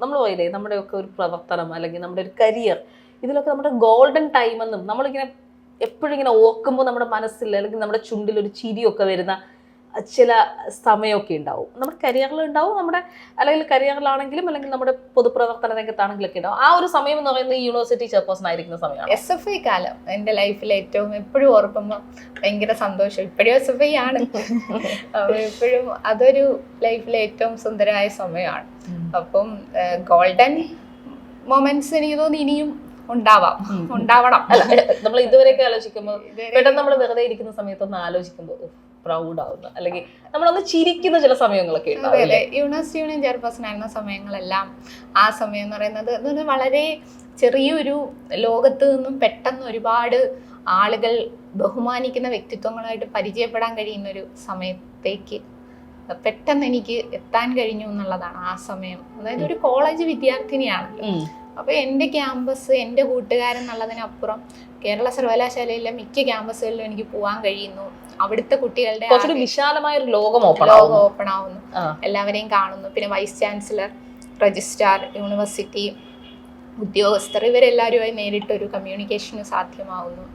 നമ്മൾ പോയില്ലേ നമ്മുടെയൊക്കെ ഒരു പ്രവർത്തനം അല്ലെങ്കിൽ നമ്മുടെ ഒരു കരിയർ ഇതിലൊക്കെ നമ്മുടെ ഗോൾഡൻ ടൈം എന്നും നമ്മളിങ്ങനെ എപ്പോഴും ഇങ്ങനെ ഓർക്കുമ്പോൾ നമ്മുടെ മനസ്സിൽ അല്ലെങ്കിൽ നമ്മുടെ ചുണ്ടിൽ ഒരു ചിരിയൊക്കെ വരുന്ന ചില സമയമൊക്കെ ഉണ്ടാവും. നമ്മുടെ കരിയറിൽ ഉണ്ടാവും നമ്മുടെ അല്ലെങ്കിൽ കരിയറിലാണെങ്കിലും അല്ലെങ്കിൽ നമ്മുടെ പൊതുപ്രവർത്തന രംഗത്താണെങ്കിലും ഉണ്ടാവും. ആ ഒരു സമയം എന്ന് പറയുന്നത് യൂണിവേഴ്സിറ്റി ചെയർപേഴ്സൺ ആയിരിക്കുന്ന സമയമാണ്. എസ് എഫ് ഐ കാലം. എന്റെ ലൈഫിൽ ഏറ്റവും എപ്പോഴും ഓർക്കുമ്പോൾ ഭയങ്കര സന്തോഷം. ഇപ്പോഴും എസ് എഫ് ഐ ആണ്. എപ്പോഴും അതൊരു ലൈഫിലെ ഏറ്റവും സുന്ദരമായ സമയമാണ്. അപ്പം ഗോൾഡൻ മൊമെന്റ്സ് എനിക്ക് തോന്നുന്നു ഇനിയും ഉണ്ടാവാം. ഉണ്ടാവണം. അല്ല നമ്മൾ ഇതുവരെയൊക്കെ ആലോചിക്കുമ്പോൾ പെട്ടെന്ന് നമ്മൾ വെറുതെ ഇരിക്കുന്ന സമയത്തൊന്ന് ആലോചിക്കുമ്പോൾ പ്രൗഡ് ആവുന്ന. അല്ലെങ്കിൽ നമ്മളൊന്ന് ചിരിക്കുന്ന ചില സമയങ്ങളൊക്കെ അതെ യൂണിവേഴ്സിറ്റി യൂണിയൻ ചെയർപേഴ്സൺ ആയിരുന്ന സമയങ്ങളെല്ലാം ആ സമയം എന്ന് പറയുന്നത് വളരെ ചെറിയൊരു ലോകത്ത് നിന്നും പെട്ടെന്ന് ഒരുപാട് ആളുകൾ ബഹുമാനിക്കുന്ന വ്യക്തിത്വങ്ങളായിട്ട് പരിചയപ്പെടാൻ കഴിയുന്ന ഒരു സമയത്തേക്ക് പെട്ടെന്ന് എനിക്ക് എത്താൻ കഴിഞ്ഞു എന്നുള്ളതാണ് ആ സമയം. അതായത് ഒരു കോളേജ് വിദ്യാർത്ഥിനിയാണ് അപ്പൊ അപ്പോൾ എന്റെ ക്യാമ്പസ് എന്റെ കൂട്ടുകാരെന്നുള്ളതിനപ്പുറം കേരള സർവകലാശാലയിലെ മിക്ക ക്യാമ്പസുകളിലും എനിക്ക് പോകാൻ കഴിയുന്നു. അവിടുത്തെ കുട്ടികളുടെ വിശാലമായ ഒരു ലോകം ഓപ്പൺ ലോകം ഓപ്പൺ ആവുന്നു. എല്ലാവരെയും കാണുന്നു. പിന്നെ വൈസ് ചാൻസലർ രജിസ്ട്രാർ യൂണിവേഴ്സിറ്റി ഉദ്യോഗസ്ഥർ ഇവരെല്ലാവരുമായി നേരിട്ടൊരു കമ്മ്യൂണിക്കേഷന് സാധ്യമാവുന്നു.